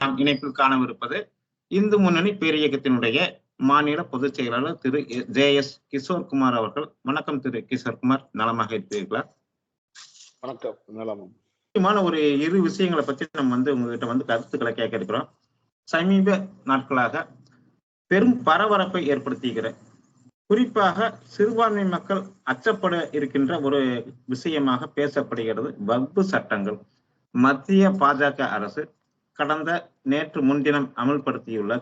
நாம் இணைப்பில் காணவிருப்பது இந்து முன்னணி பேரியக்கத்தினுடைய மாநில பொதுச் செயலாளர் திரு ஜே எஸ் கிஷோர்குமார் அவர்கள். வணக்கம் திரு கிஷோர்குமார். நலமாக இருப்பீர்களா வணக்கம். நலம் முக்கியமான ஒரு இரு விஷயங்களை பற்றி நம்ம வந்து உங்ககிட்ட வந்து கருத்துக்களை கேட்க இருக்கிறோம். சமீப நாட்களாக பெரும் பரபரப்பை ஏற்படுத்தியிருக்கிற குறிப்பாக சிறுபான்மை மக்கள் அச்சப்பட இருக்கின்ற ஒரு விஷயமாக பேசப்படுகிறது வக்பு சட்டங்கள். மத்திய பாஜக அரசு கடந்த நேற்று முன்தினம் அமல்படுத்தியுள்ள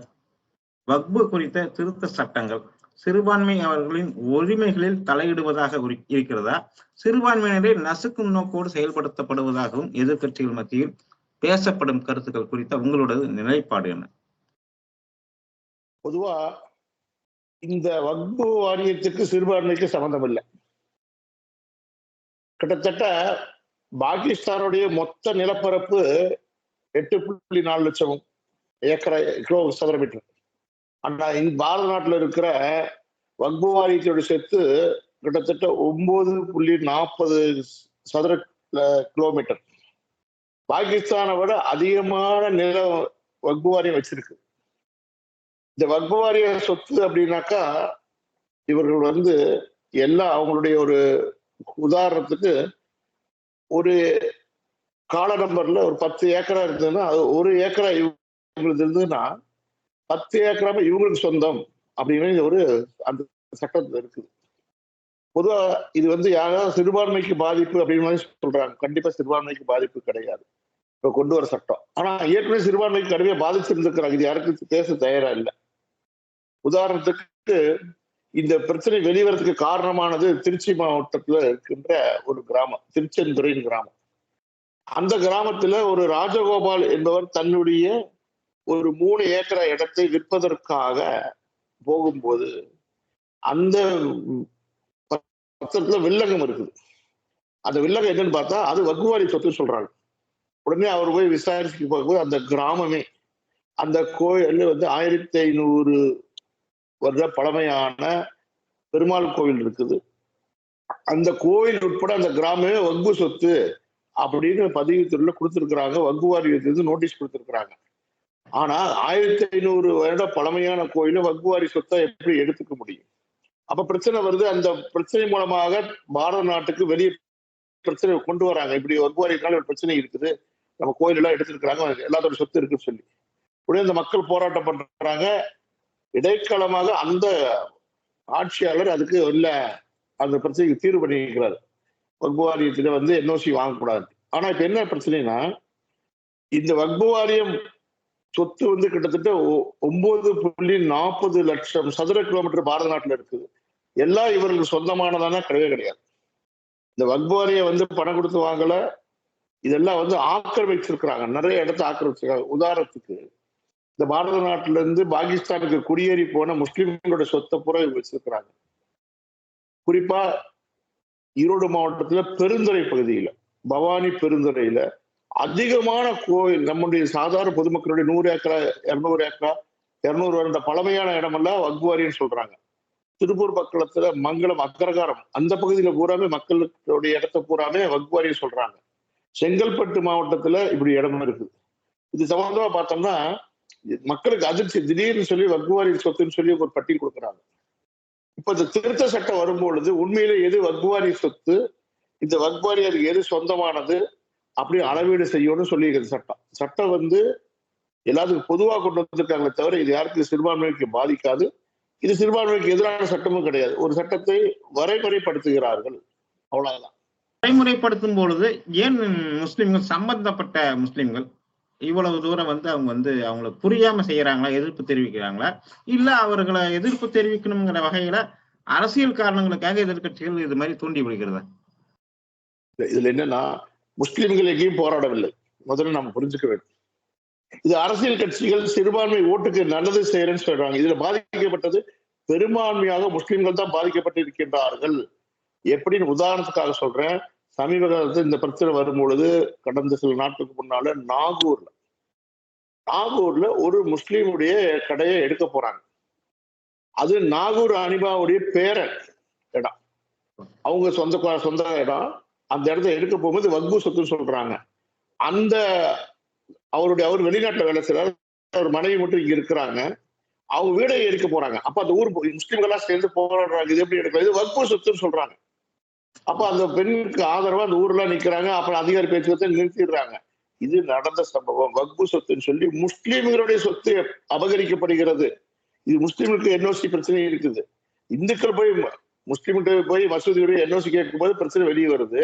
வக்பு குறித்த திருத்த சட்டங்கள் சிறுபான்மை அவர்களின் உரிமைகளில் தலையிடுவதாக இருக்கிறதா? சிறுபான்மையினரை நசுக்கும் நோக்கோடு செயல்படுத்தப்படுவதாகவும் எதிர்க்கட்சிகள் மத்தியில் பேசப்படும் கருத்துக்கள் குறித்த உங்களோட நிலைப்பாடு என்ன? பொதுவா இந்த வக்பு வாரியத்துக்கு சிறுபான்மைக்கு சம்பந்தம் இல்லை. கிட்டத்தட்ட பாகிஸ்தானுடைய மொத்த நிலப்பரப்பு எட்டு புள்ளி நாலு லட்சம் ஏக்கரை கிலோ சதுர மீட்டர். ஆனா இந்த பாரத நாட்டில் இருக்கிற வக்பு வாரியத்தோட சேர்த்து கிட்டத்தட்ட ஒன்பது புள்ளி நாற்பது சதுர கிலோமீட்டர். பாகிஸ்தானை விட அதிகமான நில வக்பு வாரியம் வச்சிருக்கு. இந்த வக்பு வாரிய சொத்து அப்படின்னாக்கா இவர்கள் வந்து எல்லாம் அவங்களுடைய ஒரு உதாரணத்துக்கு ஒரு கால நம்பர்ல ஒரு பத்து ஏக்கரா இருந்ததுன்னா அது ஒரு ஏக்கரா இவங்களுக்கு இருந்ததுன்னா பத்து ஏக்கராம இவங்களுக்கு சொந்தம் அப்படின்னு ஒரு அந்த சட்டம் இருக்குது. பொதுவா இது வந்து யாராவது சிறுபான்மைக்கு பாதிப்பு அப்படின்னு மாதிரி சொல்றாங்க. கண்டிப்பா சிறுபான்மைக்கு பாதிப்பு கிடையாது. இப்போ கொண்டு வர சட்டம். ஆனா ஏற்கனவே சிறுபான்மைக்கு கடுமையாக பாதிச்சிருந்துருக்கிறாங்க. இது யாருக்கும் பேச தயாரா இல்லை. உதாரணத்துக்கு இந்த பிரச்சனை வெளிவரத்துக்கு காரணமானது திருச்சி மாவட்டத்துல இருக்கின்ற ஒரு கிராமம் திருச்செந்துறையின் கிராமம். அந்த கிராமத்துல ஒரு ராஜகோபால் என்பவர் தன்னுடைய ஒரு மூணு ஏக்கரா இடத்தை விற்பதற்காக போகும்போது அந்த பத்திரத்துல வில்லங்கம் இருக்குது. அந்த வில்லங்கம் என்னன்னு பார்த்தா அது வகுவாரி சொத்து சொல்றாங்க. உடனே அவர் போய் விசாரிச்சு போகும்போது அந்த கிராமமே அந்த கோயில் வந்து ஆயிரத்தி ஐநூறு வருட பழமையான பெருமாள் கோவில் இருக்குது. அந்த கோயில் உட்பட அந்த கிராமமே வக்பு சொத்து. அப்படின்னு பதிவுத்துறையில கொடுத்துருக்குறாங்க. வக்பு வந்து நோட்டீஸ் கொடுத்துருக்குறாங்க. ஆனா ஆயிரத்தி ஐநூறு வருட பழமையான கோயில வங்குவாரி சொத்தை எப்படி எடுத்துக்க முடியும்? அப்ப பிரச்சனை வருது. அந்த பிரச்சனை மூலமாக பாரத நாட்டுக்கு வெளியே பிரச்சனை கொண்டு வராங்க. இப்படி வங்குவாரினால ஒரு பிரச்சனை இருக்குது. நம்ம கோயில் எல்லாம் எடுத்துருக்குறாங்க. எல்லாத்தோட சொத்து இருக்குன்னு சொல்லி. உடனே அந்த மக்கள் போராட்டம் பண்றாங்க. இடைக்காலமாக அந்த ஆட்சியாளர் அதுக்கு இல்ல அந்த பிரச்சனைக்கு தீர்வு பண்ணியிருக்கிறார் வக்பு வாரியத்துல வந்து என்ஓசி வாங்கக்கூடாது. ஆனா இப்ப என்ன பிரச்சனைனா இந்த வக்பு வாரியம் சொத்து வந்து கிட்டத்தட்ட ஒ- ஒன்பது புள்ளி நாற்பது லட்சம் சதுர கிலோமீட்டர் பாரத நாட்டில் இருக்குது. எல்லாம் இவர்களுக்கு சொந்தமானதானா கிடையவே கிடையாது. இந்த வக்பு வந்து பணம் கொடுத்து வாங்கல. இதெல்லாம் வந்து ஆக்கிரமிச்சிருக்கிறாங்க. நிறைய இடத்த ஆக்கிரமிச்சிருக்காங்க. உதாரணத்துக்கு இந்த பாரத நாட்டில இருந்து பாகிஸ்தானுக்கு குடியேறி போன முஸ்லிம்களோட சொத்தை புற வச்சிருக்கிறாங்க. குறிப்பா ஈரோடு மாவட்டத்துல பெருந்துறை பகுதியில பவானி பெருந்துறையில அதிகமான கோயில் நம்முடைய சாதாரண பொதுமக்களுடைய நூறு ஏக்கரா இருநூறு ஏக்கரா இருநூறு வருட பழமையான இடமெல்லாம் வக்வாரின்னு சொல்றாங்க. திருப்பூர் பக்கத்துல மங்களம் அக்ரகாரம் அந்த பகுதியில பூராமே மக்களுடைய இடத்த பூராமே வக்வாரின்னு சொல்றாங்க. செங்கல்பட்டு மாவட்டத்துல இப்படி இடமும் இருக்குது. இது சம்பந்தமா பார்த்தோம்னா மக்களுக்கு அதிர்ச்சி திடீர்னு சொல்லி வக்வாரி சொத்துன்னு சொல்லி ஒரு பட்டியல் கொடுக்குறாங்க. இப்ப இந்த திருத்த சட்டம் வரும்பொழுது உண்மையிலே எது வக்வாரி சொத்து? இந்த வக்வாரி அதுக்கு எது சொந்தமானது? அப்படி அளவீடு செய்யணும்னு சொல்லியிருக்கிறது சட்டம். சட்டம் வந்து எல்லாத்துக்கும் பொதுவாக கொண்டு வந்திருக்காங்களே தவிர இது யாருக்கு சிறுபான்மைக்கு பாதிக்காது. இது சிறுபான்மைக்கு எதிரான சட்டமும் கிடையாது. ஒரு சட்டத்தை வரைமுறைப்படுத்துகிறார்கள். அவ்வளவுதான். நடைமுறைப்படுத்தும் பொழுது ஏன் முஸ்லிம்கள் சம்பந்தப்பட்ட முஸ்லிம்கள் இவ்வளவு தூரம் வந்து அவங்க வந்து அவங்களுக்கு புரியாம செய்யறாங்களா எதிர்ப்பு தெரிவிக்கிறாங்களா? இல்ல அவர்களை எதிர்ப்பு தெரிவிக்கணுங்கிற வகையில அரசியல் காரணங்களுக்காக எதிர்கட்சிகள் இது மாதிரி தூண்டி விடுகிறதா? இதுல என்னன்னா முஸ்லிம்கள் எங்கேயும் போராடவில்லை. முதல்ல நம்ம புரிஞ்சுக்க வேண்டும். இது அரசியல் கட்சிகள் சிறுபான்மை ஓட்டுக்கு நல்லது செய்யறேன்னு சொல்றாங்க. இதுல பாதிக்கப்பட்டது பெரும்பான்மையாக முஸ்லிம்கள் தான் பாதிக்கப்பட்டு இருக்கின்றார்கள் எப்படின்னு உதாரணத்துக்காக சொல்றேன். சமீப காலத்தில் இந்த பிரச்சனை வரும்பொழுது கடந்த சில நாட்களுக்கு முன்னால நாகூர்ல நாகூர்ல ஒரு முஸ்லீமுடைய கடையை எடுக்க போறாங்க. அது நாகூர் அனிபாவுடைய பேரன் இடம். அவங்க சொந்த சொந்த இடம். அந்த இடத்த எடுக்க போகும்போது வக்பு சொத்துன்னு சொல்றாங்க. அந்த அவருடைய அவர் வெளிநாட்டில் வேலை செய்யறாரு அவர் மனைவி மட்டும் இங்க இருக்கிறாங்க. அவங்க வீடை எடுக்க போறாங்க. அப்ப அந்த ஊர் முஸ்லீம்கள்லாம் சேர்ந்து போராடுறாங்க. இது எப்படி எடுக்கலாம் இது வக்பு சொத்துன்னு சொல்றாங்க. அப்ப அந்த பெண்ணுக்கு ஆதரவா அந்த ஊர்ல நிக்கிறாங்க. அப்புறம் அதிகாரி பேச்சுவார்த்தை நிறுத்திடுறாங்க. இது நடந்த சம்பவம். வக்பு சொத்துன்னு சொல்லி முஸ்லீம்களுடைய சொத்து அபகரிக்கப்படுகிறது. இது முஸ்லிம்களுக்கு என்ஓசி பிரச்சனை இருக்குது. இந்துக்கள் போய் முஸ்லீம்கிட்ட போய் மசூதியுடைய என்ஓசி கேட்கும்போது பிரச்சனை வெளியே வருது.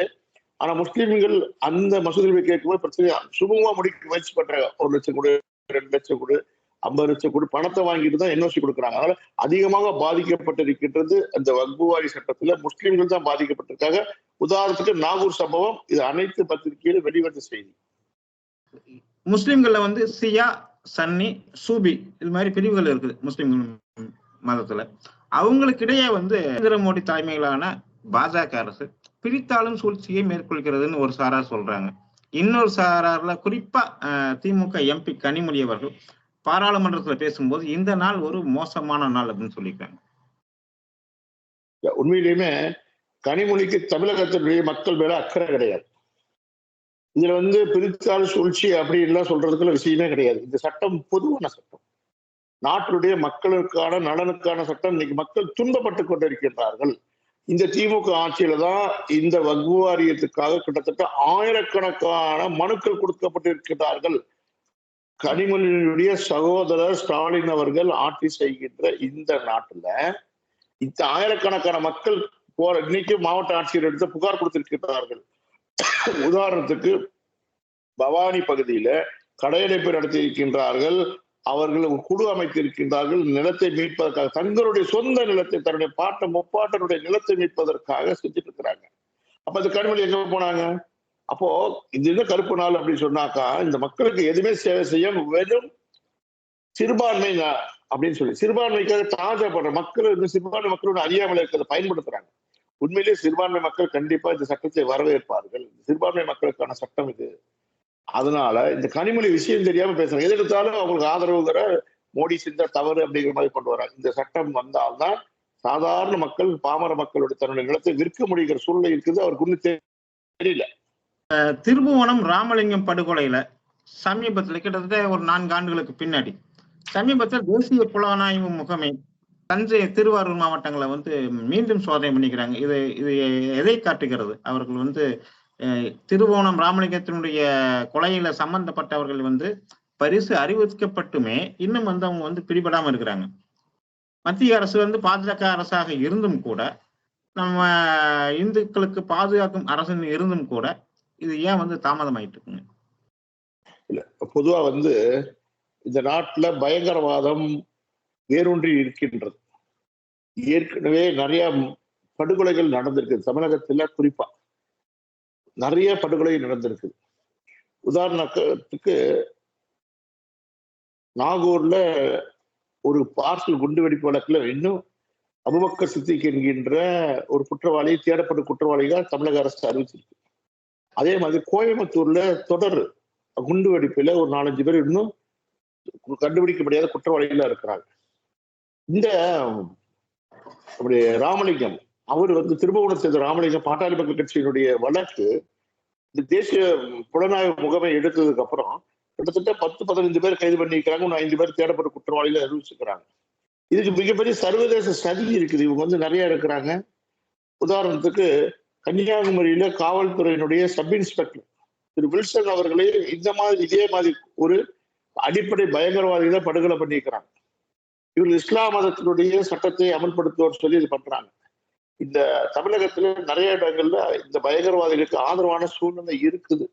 ஆனா முஸ்லீம்கள் அந்த மசூதியில் போய் கேட்கும்போது பிரச்சனை சுமூகமா முடிக்க முயற்சி பண்றாங்க. ஒரு லட்சம் கொடு ரெண்டு லட்சம் கொடு ஐம்பது லட்சம் கொடு பணத்தை வாங்கிட்டு தான் என்ஓசி கொடுக்குறாங்க. அதனால அதிகமாக பாதிக்கப்பட்டிருக்கின்றது அந்த வக்புவாரி சட்டத்துல முஸ்லீம்கள் தான் பாதிக்கப்பட்டிருக்காங்க. உதாரணத்துக்கு நாகூர் சம்பவம் இது அனைத்து பத்திரிகையிலும் வெளிவந்த செய்தி. முஸ்லிம்கள்ல வந்து சியா சன்னி சூபி இது மாதிரி பிரிவுகள் இருக்குது முஸ்லிம் மதத்துல. அவங்களுக்கிடையே வந்து நரேந்திர மோடி தலைமையிலான பாஜக அரசு பிரித்தாளும் சூழ்ச்சியை மேற்கொள்கிறதுன்னு ஒரு சாரார் சொல்றாங்க. இன்னொரு சாரார்ல குறிப்பா திமுக எம்பி கனிமொழி அவர்கள் பாராளுமன்றத்துல பேசும்போது இந்த நாள் ஒரு மோசமான நாள் அப்படின்னு சொல்லியிருக்காங்க. உண்மையிலுமே கனிமொழிக்கு தமிழகத்தினுடைய மக்கள் மேல அக்கறை கிடையாது. இதுல வந்து பிரித்தாள் சூழ்ச்சி அப்படின்லாம் சொல்றதுக்குள்ள விஷயமே கிடையாது. இந்த சட்டம் பொதுவான சட்டம். நாட்டினுடைய மக்களுக்கான நலனுக்கான சட்டம். இன்னைக்கு மக்கள் துன்பப்பட்டு கொண்டிருக்கின்றார்கள். இந்த திமுக ஆட்சியில தான் இந்த வகுவாரியத்துக்காக கிட்டத்தட்ட ஆயிரக்கணக்கான மனுக்கள் கொடுக்கப்பட்டிருக்கிறார்கள் கனிமொழியினுடைய சகோதரர் ஸ்டாலின் அவர்கள் ஆட்சி செய்கின்ற இந்த நாட்டுல இந்த ஆயிரக்கணக்கான மக்கள் போற இன்னைக்கு மாவட்ட ஆட்சியர் எடுத்து புகார் கொடுத்திருக்கிறார்கள் உதாரணத்துக்கு பவானி பகுதியில கடையடைப்பு நடத்தி இருக்கின்றார்கள் அவர்கள் ஒரு குழு அமைத்திருக்கின்றார்கள் நிலத்தை மீட்பதற்காக தங்களுடைய சொந்த நிலத்தை தன்னுடைய பாட்ட முப்பாட்டனுடைய நிலத்தை மீட்பதற்காக செஞ்சுட்டு இருக்கிறாங்க அப்ப அந்த கனிமொழி எங்க போனாங்க? அப்போ இது என்ன கருப்பு நாள் அப்படின்னு சொன்னாக்கா இந்த மக்களுக்கு எதுவுமே சேவை செய்ய வெறும் சிறுபான்மை அப்படின்னு சொல்லி சிறுபான்மைக்காக தாழ்த்தப்படுற மக்கள் சிறுபான்மை மக்களோட அறியாமல் இருக்கிறத பயன்படுத்துறாங்க. உண்மையிலே சிறுபான்மை மக்கள் கண்டிப்பா இந்த சட்டத்தை வரவேற்பார்கள். சிறுபான்மை மக்களுக்கான சட்டம் இது. அதனால இந்த கனிமொழி விஷயம் தெரியாம பேசுறாங்க. எது எடுத்தாலும் அவங்களுக்கு ஆதரவுங்கிற மோடி செஞ்ச தவறு அப்படிங்கிற மாதிரி கொண்டு வராங்க. இந்த சட்டம் வந்தால்தான் சாதாரண மக்கள் பாமர மக்களுடைய தன்னுடைய நிலத்தை விற்க முடிகிற சூழ்நிலை இருக்குது. அவருக்கு ஒன்றும் தெரியல. திருபுவனம் ராமலிங்கம் படுகொலையில சமீபத்தில் கிட்டத்தட்ட ஒரு நான்கு ஆண்டுகளுக்கு பின்னாடி சமீபத்தில் தேசிய புலனாய்வு முகமை தஞ்சை திருவாரூர் மாவட்டங்களை வந்து மீண்டும் சோதனை பண்ணிக்கிறாங்க. இது இது எதை காட்டுகிறது? அவர்கள் வந்து திருவோணம் ராமலிங்கத்தினுடைய கொலையில சம்பந்தப்பட்டவர்கள் வந்து பரிசு அறிவிக்கப்பட்டுமே இன்னும் வந்து அவங்க வந்து பிடிபடாம இருக்கிறாங்க. மத்திய அரசு வந்து பாஜக அரசாக இருந்தும் கூட நம்ம இந்துக்களுக்கு பாதுகாக்கும் அரசு இருந்தும் கூட இது ஏன் வந்து தாமதமாயிட்டு இருக்குங்க? பொதுவா வந்து இந்த நாட்டுல பயங்கரவாதம் வேரூன்றி இருக்கின்றது. ஏற்கனவே நிறைய படுகொலைகள் நடந்திருக்கு. தமிழகத்துல குறிப்பா நிறைய படுகொலை நடந்திருக்கு. உதாரணத்துக்கு நாகூர்ல ஒரு பார்சல் குண்டுவெடிப்பு வழக்குல இன்னும் அபுபக்க சித்திக் என்கின்ற ஒரு குற்றவாளி தேடப்பட்ட குற்றவாளிகள் தமிழக அரசு அறிவிச்சிருக்கு. அதே மாதிரி கோயம்புத்தூர்ல தொடர் குண்டு வெடிப்புல ஒரு நாலஞ்சு பேர் இன்னும் கண்டுபிடிக்க முடியாத குற்றவாளிகளா இருக்கிறாங்க. இந்த அப்படி ராமலிங்கம் அவர் வந்து திரும்பவும் சேர்ந்த ராமலிங்கம் பாட்டாளி மக்கள் கட்சியினுடைய வழக்கு இந்த தேசிய புலனாய்வு முகமை எடுத்ததுக்கு அப்புறம் கிட்டத்தட்ட பத்து பதினஞ்சு பேர் கைது பண்ணியிருக்காங்க இன்னும் ஐந்து பேர் தேடப்பட்ட குற்றவாளிகள் அறிவிச்சிருக்கிறாங்க. இதுக்கு மிகப்பெரிய சர்வதேச சதி இருக்குது. இவங்க வந்து நிறைய இருக்கிறாங்க. உதாரணத்துக்கு கன்னியாகுமரியில காவல்துறையினுடைய சப் இன்ஸ்பெக்டர் திரு வில்சன் அவர்களையும் இந்த மாதிரி இதே மாதிரி ஒரு அடிப்படை பயங்கரவாதிகளை படுகொலை பண்ணியிருக்கிறாங்க. இவர்கள் இஸ்லாம் மதத்தினுடைய சட்டத்தை அமல்படுத்துவோர் சொல்லி இது பண்றாங்க. இந்த தமிழகத்துல நிறைய இடங்கள்ல இந்த பயங்கரவாதிகளுக்கு ஆதரவான சூழ்நிலை இருக்குது.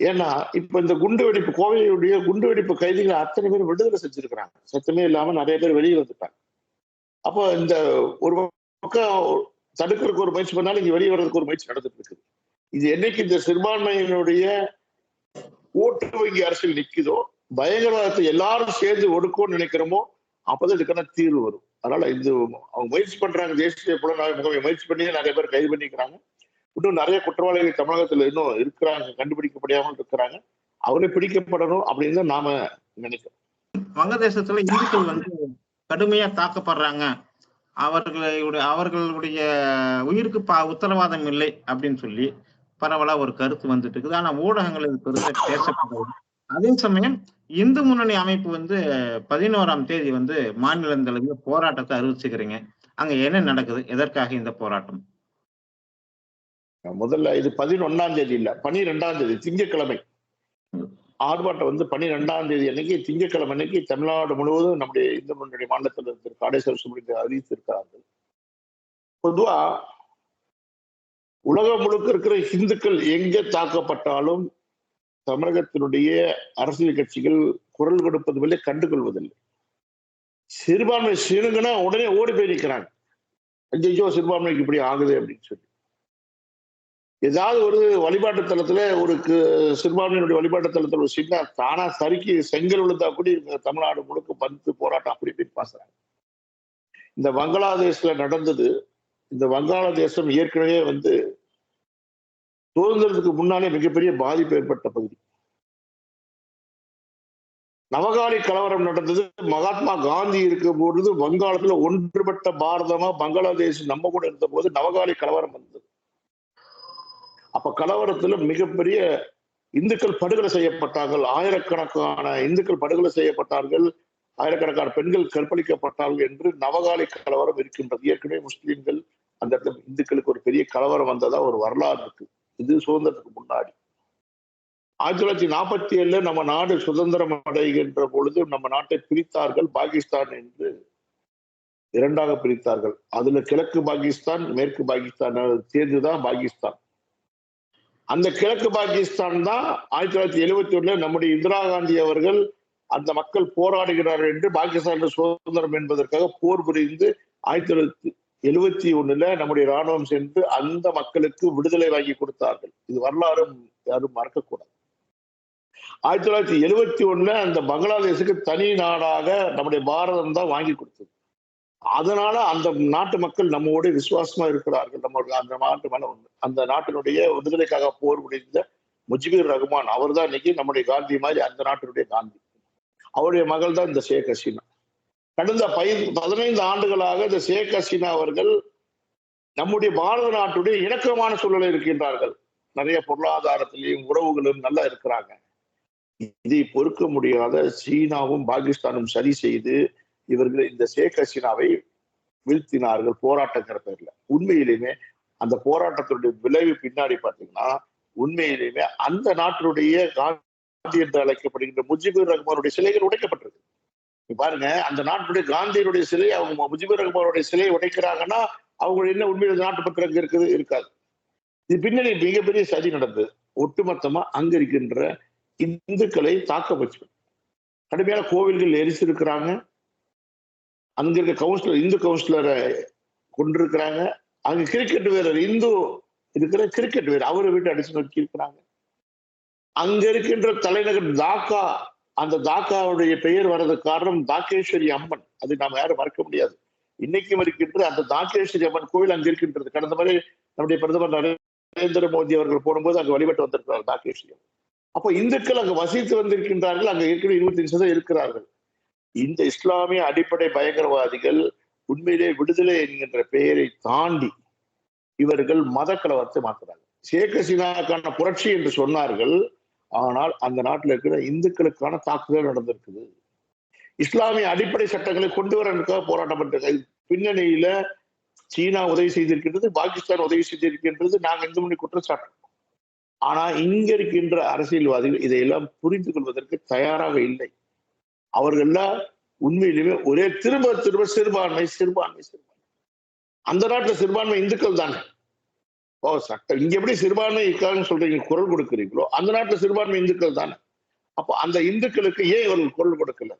ஏன்னா இப்ப இந்த குண்டு வெடிப்பு கோவையுடைய குண்டு வெடிப்பு கைதிகளை அத்தனை பேர் விடுதலை செஞ்சிருக்கிறாங்க. சத்தமே இல்லாம நிறைய பேர் வெளியே வந்துட்டாங்க. அப்போ இந்த ஒரு பக்கம் தடுக்கிறதுக்கு ஒரு முயற்சி பண்ணாலும் இங்க வெளியே வர்றதுக்கு ஒரு முயற்சி நடந்துட்டு இருக்குது. இது என்னைக்கு இந்த சிறுபான்மையினுடைய ஓட்டு வங்கி அரசியல் நிற்குதோ பயங்கரவாதத்தை எல்லாரும் சேர்ந்து ஒடுக்கும்னு நினைக்கிறோமோ அப்பதான் இதுக்கான தீர்வு வரும். அதனால இது அவங்க முயற்சி பண்றாங்க தேசிய புலனாய்வு முகமை முயற்சி பண்ணி நிறைய பேர் கைது பண்ணிக்கிறாங்க. இன்னும் நிறைய குற்றவாளிகள் தமிழகத்துல இன்னும் இருக்கிறாங்க கண்டுபிடிக்கப்படாமல் இருக்கிறாங்க. அவரை பிடிக்கப்படணும் அப்படின்னு தான் நாம நினைக்கிறோம். வங்கதேசத்துல இந்துக்கள் வந்து கடுமையா தாக்கப்படுறாங்க. அவர்களுடைய அவர்களுடைய உயிருக்கு பா உத்தரவாதம் இல்லை அப்படின்னு சொல்லி பரவலா ஒரு கருத்து வந்துட்டு இருக்குது. ஆனா ஊடகங்கள் இது பெருசா அதே சமயம் இந்து முன்னணி அமைப்பு வந்து பதினோராம் தேதி வந்து மாநிலந்தளவில் போராட்டத்தை அறிவிச்சுக்கிறீங்க. அங்க என்ன நடக்குது? எதற்காக இந்த போராட்டம்? முதல்ல இது பதினொன்னாம் தேதி இல்ல பனிரெண்டாம் தேதி திங்கட்கிழமை. ஆர்ப்பாட்டம் வந்து பனிரெண்டாம் தேதி அன்னைக்கு திங்கட்கிழமை அன்னைக்கு தமிழ்நாடு முழுவதும் நம்முடைய இந்து முன்னணி மாநிலத்தில் திரு காடேஸ்வர சுப்ரீம் அறிவித்திருக்கிறார்கள். பொதுவா உலகம் முழுக்க இருக்கிற இந்துக்கள் எங்க தாக்கப்பட்டாலும் தமிழகத்தினுடைய அரசியல் கட்சிகள் குரல் கொடுப்பதில்லை கண்டுகொள்வதில்லை. சிறுபான்மை சீனுங்கன்னா உடனே ஓடி போய் நிற்கிறாங்க ஐயோ சிறுபான்மைக்கு இப்படி ஆகுது அப்படின்னு சொல்லி. ஏதாவது ஒரு வழிபாட்டு தலத்துல ஒரு சிறுபான்மையினுடைய வழிபாட்டு தளத்துல ஒரு சின்ன தானா சறுக்கி செங்கல் விழுந்தா கூட இவங்க தமிழ்நாடு முழுக்க பந்து போராட்டம் அப்படி போய் பாசுறாங்க. இந்த வங்களாதேஷ்ல நடந்தது இந்த வங்காளதேசம் ஏற்கனவே வந்து சுதந்திரத்துக்கு முன்னாலே மிகப்பெரிய பாதிப்பு ஏற்பட்ட பகுதி. நவகாலி கலவரம் நடந்தது. மகாத்மா காந்தி இருக்கும் பொழுது வங்காளத்துல ஒன்றுபட்ட பாரதமா பங்களாதேஷ் நம்ம கூட இருந்த போது நவகாலி கலவரம் வந்தது. அப்ப கலவரத்துல மிகப்பெரிய இந்துக்கள் படுகொலை செய்யப்பட்டார்கள். ஆயிரக்கணக்கான இந்துக்கள் படுகொலை செய்யப்பட்டார்கள். ஆயிரக்கணக்கான பெண்கள் கற்பழிக்கப்பட்டார்கள் என்று நவகாலி கலவரம் இருக்கின்றது. ஏற்கனவே முஸ்லீம்கள் அந்த இடத்துல இந்துக்களுக்கு ஒரு பெரிய கலவரம் வந்ததா ஒரு வரலாறு இருக்கு. இது சுதந்திரத்துக்கு முன்னாடி. ஆயிரத்தி தொள்ளாயிரத்தி நாற்பத்தி ஏழுல நம்ம நாடு சுதந்திரம் அடைகின்ற பொழுது நம்ம நாட்டை பிரித்தார்கள் பாகிஸ்தான் என்று. இரண்டாக பிரித்தார்கள். அதுல கிழக்கு பாகிஸ்தான் மேற்கு பாகிஸ்தான் சேர்ந்துதான் பாகிஸ்தான். அந்த கிழக்கு பாகிஸ்தான் தான் ஆயிரத்தி தொள்ளாயிரத்தி எழுபத்தி ஒண்ணுல நம்முடைய இந்திரா காந்தி அவர்கள் அந்த மக்கள் போராடுகிறார்கள் என்று பாகிஸ்தான் சுதந்திரம் என்பதற்காக போர் புரிந்து ஆயிரத்தி தொள்ளாயிரத்தி எழுபத்தி ஒண்ணுல நம்முடைய ராணுவம் சென்று அந்த மக்களுக்கு விடுதலை வாங்கி கொடுத்தார்கள். இது வரலாறும் யாரும் மறக்கக்கூடாது. ஆயிரத்தி தொள்ளாயிரத்தி எழுபத்தி ஒண்ணுல அந்த பங்களாதேஷுக்கு தனி நாடாக நம்முடைய பாரதம் தான் வாங்கி கொடுத்தது. அதனால அந்த நாட்டு மக்கள் நம்மோட விசுவாசமா இருக்கிறார்கள். நம்ம அந்த நாட்டு மேல ஒண்ணு அந்த நாட்டினுடைய விடுதலைக்காக போர் முடிந்த முஜிபுர் ரஹ்மான் அவர் தான் இன்னைக்கு நம்முடைய காந்தி மாதிரி அந்த நாட்டினுடைய காந்தி. அவருடைய மகள் தான் இந்த ஷேக் ஹசீனா. கடந்த பை பதினைந்து ஆண்டுகளாக இந்த ஷேக் ஹசீனா அவர்கள் நம்முடைய பாரத நாட்டுடைய இணக்கமான சூழலில் இருக்கின்றார்கள். நிறைய பொருளாதாரத்திலையும் உறவுகளும் நல்லா இருக்கிறாங்க. இதை பொறுக்க முடியாத சீனாவும் பாகிஸ்தானும் சரி செய்து இவர்கள் இந்த ஷேக் ஹசீனாவை வீழ்த்தினார்கள் போராட்டங்கிற பேர்ல. உண்மையிலுமே அந்த போராட்டத்தினுடைய விளைவு பின்னாடி பாத்தீங்கன்னா உண்மையிலுமே அந்த நாட்டினுடைய காந்தி என்று அழைக்கப்படுகின்ற முஜிபுர் ரஹ்மானுடைய சிலைகள் உடைக்கப்பட்டிருக்கு. பாருங்க அந்த நாட்டினுடைய காந்தியினுடைய சிலை அவங்க முஜிபுர் ரஹ்மானுடைய சிலையை உடைக்கிறாங்கன்னா அவங்க என்ன உண்மையில நாட்டு பற்று அங்க இருக்குது? இருக்காது. இது பின்னணி மிகப்பெரிய சதி நடந்தது ஒட்டுமொத்தமா அங்க இருக்கின்ற இந்துக்களை தாக்க வச்சு கடுமையான கோவில்கள் எரிச்சிருக்கிறாங்க. அங்க இருக்க கவுன்சிலர் இந்து கவுன்சிலரை கொண்டிருக்கிறாங்க அங்க கிரிக்கெட் வீரர் இந்து இருக்கிற கிரிக்கெட் வீரர் அவரை வீட்டு அடிச்சு நோக்கி இருக்கிறாங்க அங்க இருக்கின்ற தலைநகர் தாக்கா அந்த தாக்காவுடைய பெயர் வர்றதுக்கு காரணம் தாக்கேஸ்வரி அம்மன். அது நாம யாரும் மறக்க முடியாது. இன்னைக்கும் இருக்கின்ற அந்த தாக்கேஸ்வரி அம்மன் கோவில் அங்க இருக்கின்றது. கடந்த முறை நம்முடைய பிரதமர் நரேந்திர மோடி அவர்கள் போடும்போது அங்கு வழிபட்டு வந்திருக்கிறார் தாக்கேஸ்வரி அம்மன். அப்போ இந்துக்கள் அங்கு வசித்து வந்திருக்கின்றார்கள். அங்க ஏற்கனவே இருபத்தி சதவீதம் இருக்கிறார்கள். இந்த இஸ்லாமிய அடிப்படை பயங்கரவாதிகள் உண்மையிலே விடுதலை என்கின்ற பெயரை தாண்டி இவர்கள் மத கலவரத்தை மாத்துறாங்க ஷேக் ஹசீனாக்கான புரட்சி என்று சொன்னார்கள். ஆனால் அந்த நாட்டில் இருக்கிற இந்துக்களுக்கான தாக்குதல் நடந்திருக்குது. இஸ்லாமிய அடிப்படை சட்டங்களை கொண்டு வரதுக்காக போராட்டம் பின்னணியில சீனா உதவி செய்திருக்கின்றது பாகிஸ்தான் உதவி செய்திருக்கின்றது நாங்க இந்த மணி குற்றச்சாட்டு. ஆனா இங்க இருக்கின்ற அரசியல்வாதிகள் இதையெல்லாம் புரிந்து கொள்வதற்கு தயாராக இல்லை. அவர்கள்லாம் உண்மையிலுமே ஒரே திரும்ப திரும்ப சிறுபான்மை சிறுபான்மை சிறுபான்மை. அந்த நாட்டுல சிறுபான்மை இந்துக்கள் தானே. ஓ சட்டம் இங்க எப்படி சிறுபான்மை இருக்காங்கன்னு சொல்றீங்க குரல் கொடுக்குறீங்களோ அந்த நாட்டுல சிறுபான்மை இந்துக்கள் தானே. அப்போ அந்த இந்துக்களுக்கு ஏன் இவர்கள் குரல் கொடுக்கல?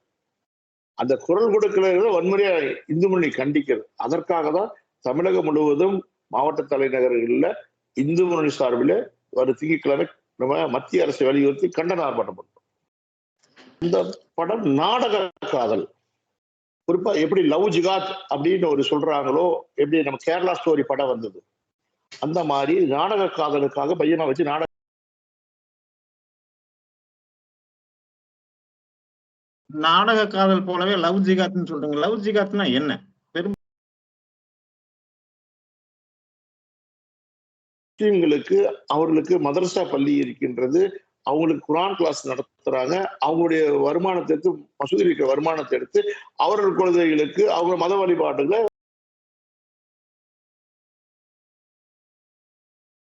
அந்த குரல் கொடுக்கல வன்முறையா இந்து கண்டிக்கிறது. அதற்காக தான் தமிழகம் முழுவதும் மாவட்ட தலைநகர்களில் இந்து முன்னணி சார்பில் வரும் திங்கட்கிழமை நம்ம மத்திய அரசை வலியுறுத்தி கண்டன ஆர்ப்பாட்டம் பண்றோம். இந்த படம் நாடக காதல். குறிப்பா எப்படி லவ் ஜிகாத் அப்படின்னு ஒரு சொல்றாங்களோ எப்படி நம்ம கேரளா ஸ்டோரி படம் வந்தது? அந்த மாதிரி நாடக காதலுக்காக பையனை வச்சு நாடக நாடக காதல் போலவே லவ் ஜிகாத்னு சொல்றீங்க. லவ் ஜிகாத்னா என்ன? பெரும் முஸ்லிம்களுக்கு அவர்களுக்கு மதரசா பள்ளி இருக்கின்றது. அவங்களுக்கு குரான் கிளாஸ் நடத்துறாங்க. அவங்களுடைய வருமானத்தை எடுத்து மசூதியில் இருக்கிற வருமானத்தை எடுத்து அவர்கள் குழந்தைகளுக்கு அவங்க மத வழிபாடுகளை